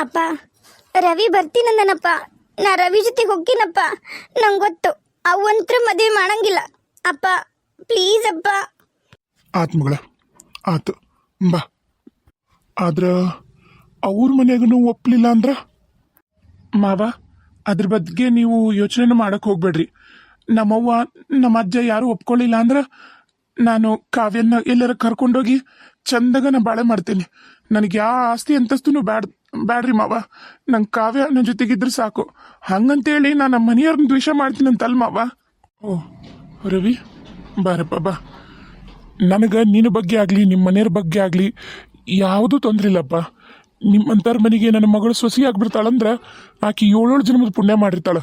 ಅಪ್ಪ, ರವಿ ಬರ್ತೀನಂದನಪ್ಪ. ನಾ ರವಿ ಜೊತೆಗೆ ಹೋಗ್ತೀನಪ್ಪ. ನಂಗೆ ಗೊತ್ತು ಅವಂತ್ರ ಮದುವೆ ಮಾಡಂಗಿಲ್ಲ. ಅಪ್ಪ ಪ್ಲೀಸ್ ಅಪ್ಪ. ಆತ್ ಮಗಳ, ಆತು. ಬಾ. ಆದ್ರ ಅವ್ರ ಮನೆಯಾಗನು ಒಪ್ಪಲಿಲ್ಲ ಅಂದ್ರ? ಮಾವ, ಅದ್ರ ಬಗ್ಗೆ ನೀವು ಯೋಚನೆ ಮಾಡಕ್ ಹೋಗ್ಬೇಡ್ರಿ. ನಮ್ಮವ್ವ, ನಮ್ಮ ಅಜ್ಜ ಯಾರು ಒಪ್ಕೊಳ್ಳಿಲ್ಲ ಅಂದ್ರ ನಾನು ಕಾವ್ಯನ ಎಲ್ಲರ ಕರ್ಕೊಂಡೋಗಿ ಚಂದಾಗ ನಾ ಬಾಳೆ ಮಾಡ್ತೀನಿ. ನನಗೆ ಯಾವ ಆಸ್ತಿ ಅಂತಸ್ತೂ ಬ್ಯಾಡ್. ಬ್ಯಾಡ್ರಿ ಮಾವ, ನಂಗೆ ಕಾವ್ಯ ನನ್ನ ಜೊತೆಗಿದ್ರೆ ಸಾಕು. ಹಂಗಂತೇಳಿ ನಾನು ನಮ್ಮ ಮನೆಯವ್ರನ್ನ ದ್ವೇಷ ಮಾಡ್ತೀನಂತಲ್ ಮಾವ. ಓ, ರವಿ, ಬಾರಪ್ಪ, ಬಾ. ನನಗೆ ನಿನ್ನ ಬಗ್ಗೆ ಆಗಲಿ ನಿಮ್ಮ ಮನೆಯವ್ರ ಬಗ್ಗೆ ಆಗಲಿ ಯಾವುದೂ ತೊಂದರೆ ಇಲ್ಲಪ್ಪ. ನಿಮ್ಮಂಥವ್ರ ಮನೆಗೆ ನನ್ನ ಮಗಳು ಸೊಸಿ ಆಗ್ಬಿಡ್ತಾಳಂದ್ರೆ ಆಕೆ ಏಳೇಳು ಜನ್ಮದ ಪುಣ್ಯ ಮಾಡಿರ್ತಾಳೆ.